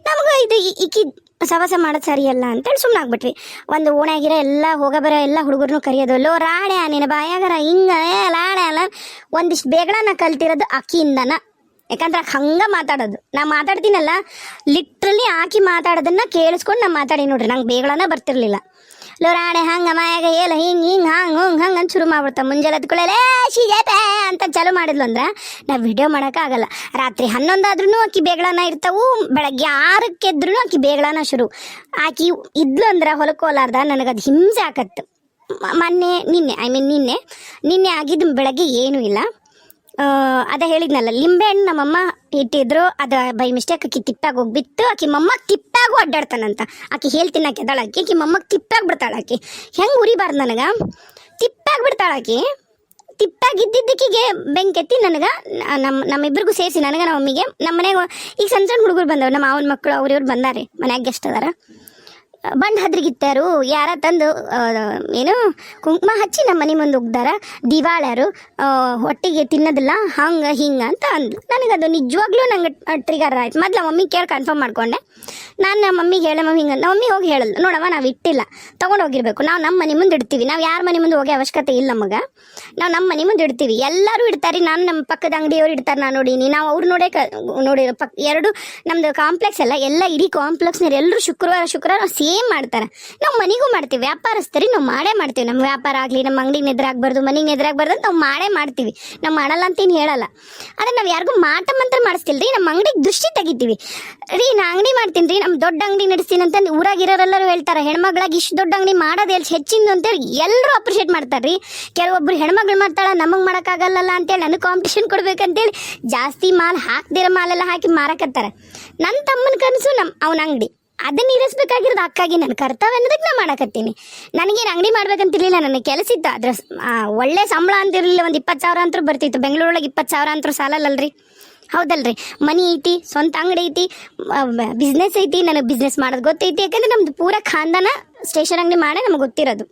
ನಮಗೂ ಇದು ಈಕಿ ಸವಾಸ ಮಾಡೋದು ಸರಿಯಲ್ಲ ಅಂತೇಳಿ ಸುಮ್ಮನೆ ಆಗ್ಬಿಟ್ವಿ. ಒಂದು ಓಣ್ಯಾಗಿರೋ ಎಲ್ಲ ಹೋಗ ಬರೋ ಎಲ್ಲ ಹುಡುಗರ್ನು ಕರೆಯೋದು, ಲೋ ರಾಡೆ ನಿನ್ನ ಬಾಯಾಗರ ಹಿಂಗ ಲಾಡೆ ಅಲ್ಲ ಒಂದಿಷ್ಟು ಬೇಗಡ ಕಲ್ತಿರೋದು ಅಕ್ಕಿಯಿಂದನ. ಯಾಕಂದ್ರೆ ಹಂಗೆ ಮಾತಾಡೋದು. ನಾ ಮಾತಾಡ್ತೀನಲ್ಲ, ಲಿಟ್ರಲಿ ಆಕಿ ಮಾತಾಡೋದನ್ನ ಕೇಳಿಸ್ಕೊಂಡು ನಾ ಮಾತಾಡಿ ನೋಡ್ರಿ, ನಂಗೆ ಬೇಗಳನ ಬರ್ತಿರ್ಲಿಲ್ಲ. ಲೋರಾಣೆ ಹಂಗ ಮಾಯಾಗ ಏಲ ಹಿಂಗ್ ಹಿಂಗ್ ಹಂಗ್ ಹಂಗ್ ಹಂಗ್ ಅಂತ ಶುರು ಮಾಡ್ಬಿಡ್ತಾ ಮುಂಜಾನೆ ಎದ್ಕೊಳ್ಳಲೇ ಅಂತ ಚಾಲು ಮಾಡಿದ್ಲು ಅಂದ್ರೆ ನಾ ವಿಡಿಯೋ ಮಾಡೋಕ್ಕಾಗಲ್ಲ ರಾತ್ರಿ ಹನ್ನೊಂದಾದ್ರೂ ಆಕಿ ಬೇಗಳನ ಇರ್ತಾವು. ಬೆಳಗ್ಗೆ ಆರಕ್ಕೆ ಇದ್ರು ಆಕಿ ಬೇಗಳನ ಶುರು. ಆಕಿ ಇದ್ಲು ಅಂದ್ರೆ ಹೊಲಕ್ಕೆ ಹೋಲಾರ್ದ ನನಗದು ಹಿಂಸೆ ಆಕತ್ತು ಮೊನ್ನೆ, ನಿನ್ನೆ ಐ ಮೀನ್ ನಿನ್ನೆ. ನಿನ್ನೆ ಆಗಿದ್ದು ಬೆಳಗ್ಗೆ ಏನೂ ಇಲ್ಲ. ಅದ ಹೇಳಿದ್ನಲ್ಲ, ಲಿಂಬೆ ಹಣ್ಣು ನಮ್ಮಮ್ಮ ಇಟ್ಟಿದ್ರು, ಅದ ಬೈ ಮಿಸ್ಟೇಕ್ ಆಕಿ ತಿಪ್ಪಾಗ ಹೋಗ್ಬಿತ್ತು, ಆಕಿ ಮಮ್ಮ ತಿಪ್ಪಾಗೂ ಅಡ್ಡಾಡ್ತಾನಂತ. ಆಕಿ ಹೇಳ್ತೀನಿ ಆಕಿ ಎದ್ದಾಳ ಆಕಿ ಆಕಿ ಮಮ್ಮಗ್ ತಿಪ್ಪಾಗಿ ಬಿಡ್ತಾಳ ಆಕಿ. ಹೆಂಗೆ ಉರಿಬಾರ್ದು ನನಗೆ? ತಿಪ್ಪಾಗಿ ಬಿಡ್ತಾಳ ಆಕಿ. ತಿಪ್ಪಾಗಿದ್ದಕ್ಕಿಗೆ ಬೆಂಕೆತ್ತಿ ನನಗೆ ನಮ್ಮ ನಮ್ಮಿಬ್ಬರಿಗೂ ಸೇರಿಸಿ, ನನಗೆ ನಮ್ಮ ಮಮ್ಮಿಗೆ ನಮ್ಮ ಮನೆಗೆ, ಈಗ ಸಣ್ಣ ಸಣ್ಣ ಹುಡುಗರು ಬಂದವು ನಮ್ಮ ಮಾವನ ಮಕ್ಕಳು ಅವ್ರ ಇವ್ರು ಬಂದಾರೆ, ಮನ್ಯಾಗ ಗೆಸ್ಟ್ ಅದಾರ. ಬಂಡ್ ಹದ್ರಿಗಿತ್ತಾರು, ಯಾರ ತಂದು ಏನು, ಕುಂಕುಮ ಹಚ್ಚಿ ನಮ್ಮ ಮನೆ ಮುಂದೆ ಉಗ್ದಾರ ದಿವಾಳ್ಯಾರು ಹೊಟ್ಟಿಗೆ ತಿನ್ನೋದಿಲ್ಲ, ಹಂಗೆ, ಹಿಂಗ ಅಂತ ಅಂದ್ಲು. ನನಗದು ನಿಜವಾಗ್ಲೂ ನಂಗೆ ಟ್ರಿಗರ್ ಆಯ್ತು. ಮೊದ್ಲು ಮಮ್ಮಿ ಕೇಳಿ ಕನ್ಫರ್ಮ್ ಮಾಡ್ಕೊಂಡೆ. ನಾನು ನಮ್ಮ ಮಮ್ಮಿಗೆ ಹೇಳ ಮಮ್ಮಿ ಹಿಂಗೆ ನಮ್ಮ ಮಮ್ಮಿ ಹೋಗಿ ಹೇಳಲ್ಲ. ನೋಡವ್ವ, ನಾವು ಇಟ್ಟಿಲ್ಲ. ತೊಗೊಂಡು ಹೋಗಿರ್ಬೇಕು. ನಾವು ನಮ್ಮ ಮನೆ ಮುಂದೆ ಇಡ್ತೀವಿ. ನಾವು ಯಾರ ಮನೆ ಮುಂದೆ ಹೋಗೋ ಅವಶ್ಯಕತೆ ಇಲ್ಲ ನಮಗೆ ನಾವು ನಮ್ಮ ಮನೆ ಮುಂದೆ ಇಡ್ತೀವಿ. ಎಲ್ಲರೂ ಇಡ್ತಾರೆ. ನಾನು ನಮ್ಮ ಪಕ್ಕದ ಅಂಗಡಿಯವ್ರು ಇಡ್ತಾರೆ ನಾನು ನೋಡೀನಿ. ನಾವು ಅವ್ರು ನೋಡೇ ಕ ನೋಡಿರೋ ಪಕ್ ಎರಡು ನಮ್ದು ಕಾಂಪ್ಲೆಕ್ಸ್ ಎಲ್ಲ ಎಲ್ಲ ಇಡೀ ಕಾಂಪ್ಲೆಕ್ಸ್ ಎಲ್ಲರೂ ಶುಕ್ರವಾರ ಶುಕ್ರವಾರ ಸೇಮ್ ಮಾಡ್ತಾರೆ? ನಾವು ಮನೆಗೂ ಮಾಡ್ತೀವಿ, ವ್ಯಾಪಾರಸ್ಥರಿ ನಾವು ಮಾಡೇ ಮಾಡ್ತೀವಿ. ನಮ್ಮ ವ್ಯಾಪಾರ ಆಗಲಿ ನಮ್ಮ ಅಂಗಡಿಗೆ ನೆದ್ರಾಗಬಾರ್ದು ಮನೆಗೆ ನೆದ್ರಾಗಬಾರ್ದು ಅಂತ ನಾವು ಮಾಡೇ ಮಾಡ್ತೀವಿ. ನಾವು ಮಾಡಲ್ಲ ಅಂತೇನು ಹೇಳಲ್ಲ. ಆದರೆ ನಾವು ಯಾರಿಗೂ ಮಾಟ ಮಂತ್ರ ಮಾಡಿಸ್ತಿಲ್ಲ ರೀ ನಮ್ಮ ಅಂಗಡಿಗೆ ದೃಷ್ಟಿ ತೆಗಿತೀವಿ. ರೀ, ನಾ ಅಂಗಡಿ ಮಾಡ್ತೀನಿ ರೀ ನಮ್ಮ ದೊಡ್ಡ ಅಂಗಡಿ ನಡೆಸ್ತೀನಿ ಅಂತಂದು ಊರಾಗಿರೋರೆಲ್ಲರೂ ಹೇಳ್ತಾರೆ, ಹೆಣ್ಮಗಳಾಗಿ ಇಷ್ಟು ದೊಡ್ಡ ಅಂಗಡಿ ಮಾಡೋದು ಎಲ್ಲಿ ಹೆಚ್ಚಿಂದು ಅಂತೇಳಿ ಎಲ್ಲರೂ ಅಪ್ರಿಷಿಯೇಟ್ ಮಾಡ್ತಾರೆ ರೀ. ಕೆಲವೊಬ್ರು ಹೆಣ್ಮಗಳು ಮಾಡ್ತಾಳ, ನಮಗೆ ಮಾಡೋಕ್ಕಾಗಲ್ಲಲ್ಲ ಅಂತೇಳಿ ನನಗೆ ಕಾಂಪಿಟೇಷನ್ ಕೊಡ್ಬೇಕಂತೇಳಿ ಜಾಸ್ತಿ ಮಾಲ್ ಹಾಕ್ದಿರೋ ಮಾಲೆಲ್ಲ ಹಾಕಿ ಮಾರಕತ್ತಾರೆ. ನನ್ನ ತಮ್ಮನ ಕನಸು ನಮ್ಮ ಅವನ ಅಂಗಡಿ. ಅದನ್ನ ಇರಿಸ್ಬೇಕಾಗಿರೋದು ಅಕ್ಕಾಗಿ ನನ್ನ ಕರ್ತವ್ಯ ಅನ್ನೋದಕ್ಕೆ ನಾ ಮಾಡಕತ್ತೀನಿ. ನನಗೇನು ಅಂಗಡಿ ಮಾಡ್ಬೇಕಂತಿರ್ಲಿಲ್ಲ, ನನಗೆ ಕೆಲಸ ಇತ್ತು. ಅದ್ರ ಒಳ್ಳೆ ಸಂಬಳ ಅಂತಿರಲಿಲ್ಲ, ಒಂದು ಇಪ್ಪತ್ತು ಸಾವಿರ ಅಂತೂ ಬರ್ತಿತ್ತು. ಬೆಂಗಳೂರೊಳಗೆ ಇಪ್ಪತ್ತು ಸಾವಿರ ಅಂತೂ ಸಾಲಲ್ಲಲ್ರಿ ಹೌದಲ್ರಿ. ಮನಿ ಐತಿ, ಸ್ವಂತ ಅಂಗಡಿ ಐತಿ ಬಿಸ್ನೆಸ್ ಐತಿ, ನನಗೆ ಬಿಸ್ನೆಸ್ ಮಾಡೋದು ಗೊತ್ತೈತಿ. ಯಾಕಂದ್ರೆ ನಮ್ದು ಪೂರ ಖಾನ್ದಾನ ಸ್ಟೇಷನ್ ಅಂಗಡಿ ಮಾಡೇ ನಮಗೆ ಗೊತ್ತಿರೋದು.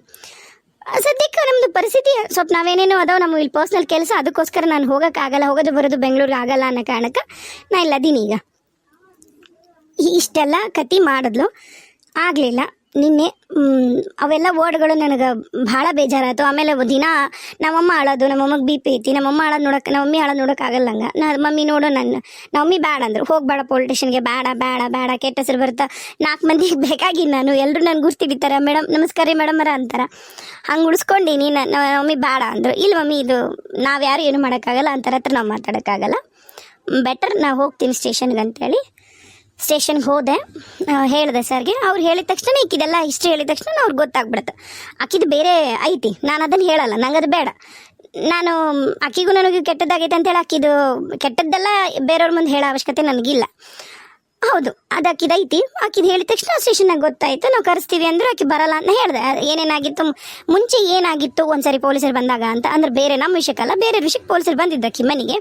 ಸದ್ಯಕ್ಕೆ ನಮ್ಮದು ಪರಿಸ್ಥಿತಿ ಸ್ವಲ್ಪ ನಾವೇನೇನೋ ಅದಾವ ನಮ್ಮ ಇಲ್ಲಿ ಪರ್ಸ್ನಲ್ ಕೆಲಸ, ಅದಕ್ಕೋಸ್ಕರ ನಾನು ಹೋಗೋಕ್ಕಾಗಲ್ಲ ಹೋಗೋದು ಬರೋದು ಬೆಂಗಳೂರಿಗೆ ಆಗಲ್ಲ ಅನ್ನೋ ಕಾರಣಕ್ಕೆ ನಾ ಇಲ್ಲದೀನಿ ಈಗ. ಇಷ್ಟೆಲ್ಲ ಕತಿ ಮಾಡಿದ್ಲು. ಆಗಲಿಲ್ಲ. ನಿನ್ನೆ ಅವೆಲ್ಲ ವರ್ಡ್ಗಳು ನನಗೆ ಭಾಳ ಬೇಜಾರಾಯ್ತು. ಆಮೇಲೆ ದಿನ ನಮ್ಮಮ್ಮ ಆಳೋದು, ನಮ್ಮಮ್ಮಗೆ ಬಿ ಪಿ ಐತಿ. ನಮ್ಮಮ್ಮ ಆಳೋದು ನೋಡೋಕೆ, ನಮ್ಮಮ್ಮಿ ಆಳೋದು ನೋಡೋಕ್ಕಾಗಲ್ಲ ಹಂಗೆ ನಾ, ಮಮ್ಮಿ ನೋಡು ನನ್ನ ನಮ್ಮಮ್ಮಿ ಬೇಡ ಅಂದ್ರು. ಹೋಗ್ಬೇಡ ಪೊಲೀಸ್ ಸ್ಟೇಷನ್ಗೆ ಬೇಡ ಬೇಡ ಬೇಡ ಕೆಟ್ಟ ಹೆಸರು ಬರ್ತಾ ನಾಲ್ಕು ಮಂದಿಗೆ ಬೇಕಾಗಿ ನಾನು. ಎಲ್ಲರೂ ನನ್ನ ಗುರ್ತಿ ಬಿತ್ತಾರೆ ಮೇಡಮ್ ನಮಸ್ಕಾರ ರೀ ಮೇಡಮರ ಅಂತಾರೆ. ಹಂಗೆ ಉಳಿಸ್ಕೊಂಡೀನಿ. ನನ್ನ ಮಮ್ಮಿ ಬೇಡ ಅಂದರು. ಇಲ್ಲ ಮಮ್ಮಿ ಇದು ನಾವು ಯಾರು ಏನು ಮಾಡೋಕ್ಕಾಗಲ್ಲ. ಅಂತಾರ ಹತ್ರ ನಾವು ಮಾತಾಡೋಕ್ಕಾಗಲ್ಲ. ಬೆಟರ್ ನಾವು ಹೋಗ್ತೀನಿ ಸ್ಟೇಷನ್ಗೆ ಅಂತೇಳಿ. ಸ್ಟೇಷನ್ಗೆ ಹೋದೆ. ಹೇಳಿದೆ ಸರ್ಗೆ. ಅವ್ರು ಹೇಳಿದ ತಕ್ಷಣ ಈಕಿದೆಲ್ಲ ಹಿಸ್ಟ್ರಿ ಹೇಳಿದ ತಕ್ಷಣ ಅವ್ರಿಗೆ ಗೊತ್ತಾಗ್ಬಿಡುತ್ತೆ. ಆಕಿದು ಬೇರೆ ಐತಿ. ನಾನು ಅದನ್ನು ಹೇಳಲ್ಲ. ನಂಗೆ ಬೇಡ. ನಾನು, ಆಕಿಗೂ ನನಗೂ ಕೆಟ್ಟದ್ದಾಗೈತೆ ಅಂತೇಳಿ ಆಕಿದು ಕೆಟ್ಟದ್ದೆಲ್ಲ ಬೇರೆಯವ್ರ ಮುಂದೆ ಹೇಳೋ ಅವಶ್ಯಕತೆ ನನಗಿಲ್ಲ. ಹೌದು, ಅದು ಆಕಿದು ಹೇಳಿದ ತಕ್ಷಣ ಸ್ಟೇಷನ್ನಾಗ ಗೊತ್ತಾಯ್ತು, ನಾವು ಕರೆಸ್ತೀವಿ ಅಂದ್ರೆ ಆಕಿ ಬರಲ್ಲ ಅಂತ ಹೇಳ್ದೆ. ಏನೇನಾಗಿತ್ತು ಮುಂಚೆ ಏನಾಗಿತ್ತು ಒಂದ್ಸರಿ ಪೊಲೀಸರು ಬಂದಾಗ ಅಂತ, ಅಂದ್ರೆ ಬೇರೆ ನಮ್ಮ ವಿಷಯಕ್ಕಲ್ಲ, ಬೇರೆ ವಿಷಯಕ್ಕೆ ಪೊಲೀಸರು ಬಂದಿದ್ದ ಆಕಿ ಮನೆಗೆ.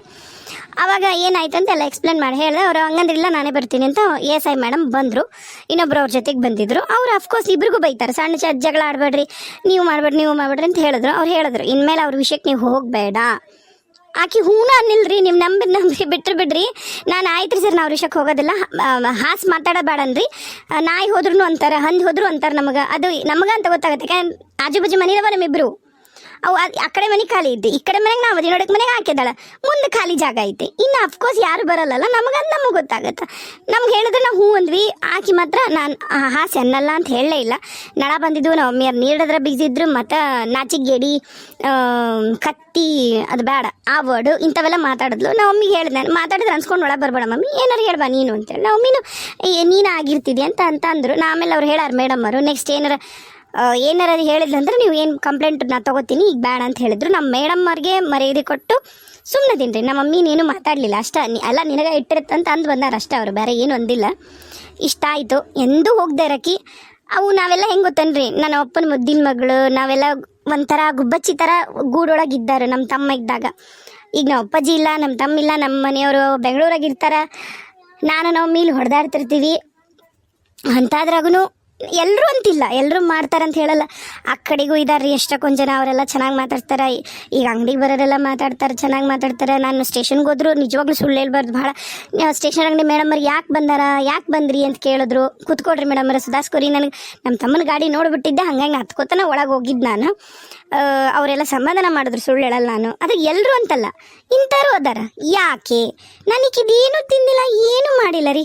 ಅವಾಗ ಏನಾಯ್ತು ಅಂತ ಎಲ್ಲ ಎಕ್ಸ್ಪ್ಲೇನ್ ಮಾಡಿ ಹೇಳಿದೆ, ಅವ್ರು ಹಂಗಂದ್ರಿಲ್ಲ, ನಾನೇ ಬರ್ತೀನಿ ಅಂತ ಎಸ್ ಐ ಮೇಡಮ್ ಬಂದರು. ಇನ್ನೊಬ್ರು ಅವ್ರ ಜೊತೆಗೆ ಬಂದಿದ್ರು. ಅವ್ರು ಅಫ್ಕೋರ್ಸ್ ಇಬ್ಬರಿಗೂ ಬೈತಾರೆ, ಸಣ್ಣ ಜಗಳ ಆಡಬೇಡ್ರಿ, ನೀವು ಮಾಡಬೇಡ್ರಿ ನೀವು ಮಾಡಬೇಡ್ರಿ ಅಂತ ಹೇಳಿದ್ರು. ಅವ್ರು ಹೇಳಿದ್ರು, ಇನ್ಮೇಲೆ ಅವ್ರ ವಿಷಯಕ್ಕೆ ನೀವು ಹೋಗಬೇಡ. ಆಕಿ ಹೂನ ಅನ್ನಿಲ್ರಿ, ನೀವು ನಂಬಿ ನಂಬಿ ಬಿಟ್ರು ಬಿಡ್ರಿ. ನಾನು ಆಯ್ತು ಸರ್, ನಾವು ರಿಷಕ್ ಹೋಗೋದಿಲ್ಲ. ಹಾಸ್ ಹಾಸ್ ಮಾತಾಡಬೇಡನ್ರಿ ನಾಯಿ ಹೋದ್ರು ಅಂತಾರೆ, ಹಂದಿ ಹೋದ್ರು ಅಂತಾರೆ ನಮಗ. ಅದು ನಮಗೆ ಅಂತ ಗೊತ್ತಾಗುತ್ತೆ, ಯಾಕಂದ್ರೆ ಆಜು ಬಾಜು ಮನೆಯವ ನಮ್ಮಿಬ್ರು. ಅವು ಆ ಕಡೆ ಮನೆ ಖಾಲಿ ಐತಿ ಈ ಕಡೆ ಮನೆಗೆ ನಾವು ನೋಡಕ್ಕೆ ಮನೆಗೆ ಹಾಕಿದಾಳ ಮುಂದೆ ಖಾಲಿ ಜಾಗ ಐತಿ. ಇನ್ನು ಅಫ್ಕೋರ್ಸ್ ಯಾರು ಬರಲ್ಲಲ್ಲ ನಮಗಂತ ನಮಗೆ ಗೊತ್ತಾಗತ್ತೆ. ನಮ್ಗೆ ಹೇಳಿದ್ರೆ ನಾವು ಹೂ ಅಂದ್ವಿ, ಆಕಿ ಮಾತ್ರ ನಾನು ಹಾ ಸೆನ್ನಲ್ಲ ಅಂತ ಹೇಳಲೇ ಇಲ್ಲ. ನಳ ಬಂದಿದ್ದು ನಾವು ಮಮ್ಮಿಯರ್ ನೀಡಿದ್ರೆ ಬಿಗಿದ್ರು ಮತ್ತು ನಾಚಿಗೇಡಿ ಕತ್ತಿ, ಅದು ಬೇಡ ಆ ವರ್ಡು ಇಂಥವೆಲ್ಲ ಮಾತಾಡಿದ್ಲು. ನಾವು ಮಮ್ಮಿಗೆ ಹೇಳಿದೆ, ಮಾತಾಡಿದ್ರೆ ಅನ್ಸ್ಕೊಂಡು ಒಳಗೆ ಬರಬೇಡ ಮಮ್ಮಿ ಏನಾರು ಹೇಳ್ಬಾ ನೀನು ಅಂತೇಳಿ ನಾವು ಮಮ್ಮಿನೂ ನೀನು ಆಗಿರ್ತಿದ್ದಿ ಅಂತ ಅಂತ ಅಂದರು. ನಾ ಆಮೇಲೆ ಅವ್ರು ಹೇಳಾರ, ಮೇಡಮ್ ಅವರು ನೆಕ್ಸ್ಟ್ ಏನಾರ ಏನಾರ ಹೇಳಿದ್ರಂದ್ರೆ ನೀವು ಏನು ಕಂಪ್ಲೇಂಟ್ ನಾ ತಗೋತೀನಿ, ಈಗ ಬೇಡ ಅಂತ ಹೇಳಿದ್ರು. ನಮ್ಮ ಮೇಡಮ್ ಅವ್ರಿಗೆ ಮರ್ಯಾದೆ ಕೊಟ್ಟು ಸುಮ್ಮನೆ ತಿನ್ರಿ ನಮ್ಮ ಮಮ್ಮಿ ನೀನು ಮಾತಾಡಲಿಲ್ಲ. ಅಷ್ಟೇ ಅಲ್ಲ, ನಿನಗೆ ಇಟ್ಟಿರುತ್ತಂತ ಅಂದು ಬಂದಾರ ಅಷ್ಟೇ ಅವರು, ಬೇರೆ ಏನು ಒಂದಿಲ್ಲ ಇಷ್ಟ ಆಯಿತು. ಎಂದೂ ಹೋಗದೆ ಇರಕಿ. ಅವು ನಾವೆಲ್ಲ ಹೆಂಗೆ ಗೊತ್ತನ್ರಿ? ನನ್ನ ಅಪ್ಪನ ಮುದ್ದಿನ ಮಗಳು, ನಾವೆಲ್ಲ ಒಂಥರ ಗುಬ್ಬಚ್ಚಿ ಥರ ಗೂಡೊಳಗೆ ಇದ್ದಾರೆ ನಮ್ಮ ತಮ್ಮ ಇದ್ದಾಗ. ಈಗ ನಮ್ಮ ಅಪ್ಪಾಜಿ ಇಲ್ಲ, ನಮ್ಮ ತಮ್ಮ ಇಲ್ಲ, ನಮ್ಮ ಮನೆಯವರು ಬೆಂಗಳೂರಾಗ ಇರ್ತಾರೆ. ನಾನು ನಾವು ಮೀಲ್ ಹೊಡೆದಾಡ್ತಿರ್ತೀವಿ. ಅಂತಾದ್ರಾಗೂ ಎಲ್ಲರೂ ಅಂತಿಲ್ಲ ಎಲ್ಲರೂ ಮಾಡ್ತಾರೆ ಅಂತ ಹೇಳಲ್ಲ. ಆ ಕಡೆಗೂ ಇದಾರೆ ಎಷ್ಟಕ್ಕೊಂದು ಜನ ಅವರೆಲ್ಲ ಚೆನ್ನಾಗಿ ಮಾತಾಡ್ತಾರೆ. ಈಗ ಅಂಗಡಿಗೆ ಬರೋರೆಲ್ಲ ಮಾತಾಡ್ತಾರೆ, ಚೆನ್ನಾಗಿ ಮಾತಾಡ್ತಾರೆ. ನಾನು ಸ್ಟೇಷನ್ಗೆ ಹೋದ್ರು, ನಿಜವಾಗ್ಲೂ ಸುಳ್ಳು ಹೇಳ್ಬಾರ್ದು ಭಾಳ. ಸ್ಟೇಷನ್ ಅಂಗಡಿ ಮೇಡಮರ್ ಯಾಕೆ ಬಂದಾರ, ಯಾಕೆ ಬಂದ್ರಿ ಅಂತ ಕೇಳಿದ್ರು. ಕೂತ್ಕೊಡ್ರಿ ಮೇಡಮರ ಸುಧಾಸ್ಕೋರಿ, ನನಗೆ ನಮ್ಮ ತಮ್ಮನ ಗಾಡಿ ನೋಡಿಬಿಟ್ಟಿದ್ದೆ, ಹಂಗಂಗೆ ಹತ್ಕೋತಾನೆ ಒಳಗೆ ಹೋಗಿದ್ದು ನಾನು. ಅವರೆಲ್ಲ ಸಮಾಧಾನ ಮಾಡಿದ್ರು ಸುಳ್ಳು ಹೇಳಲ್ಲ ನಾನು. ಅದು ಎಲ್ಲರೂ ಅಂತಲ್ಲ, ಇಂಥವ್ರು ಅದಾರ. ಯಾಕೆ? ನನಗಿದೇನು ತಿಂದಿಲ್ಲ, ಏನೂ ಮಾಡಿಲ್ಲ ರೀ?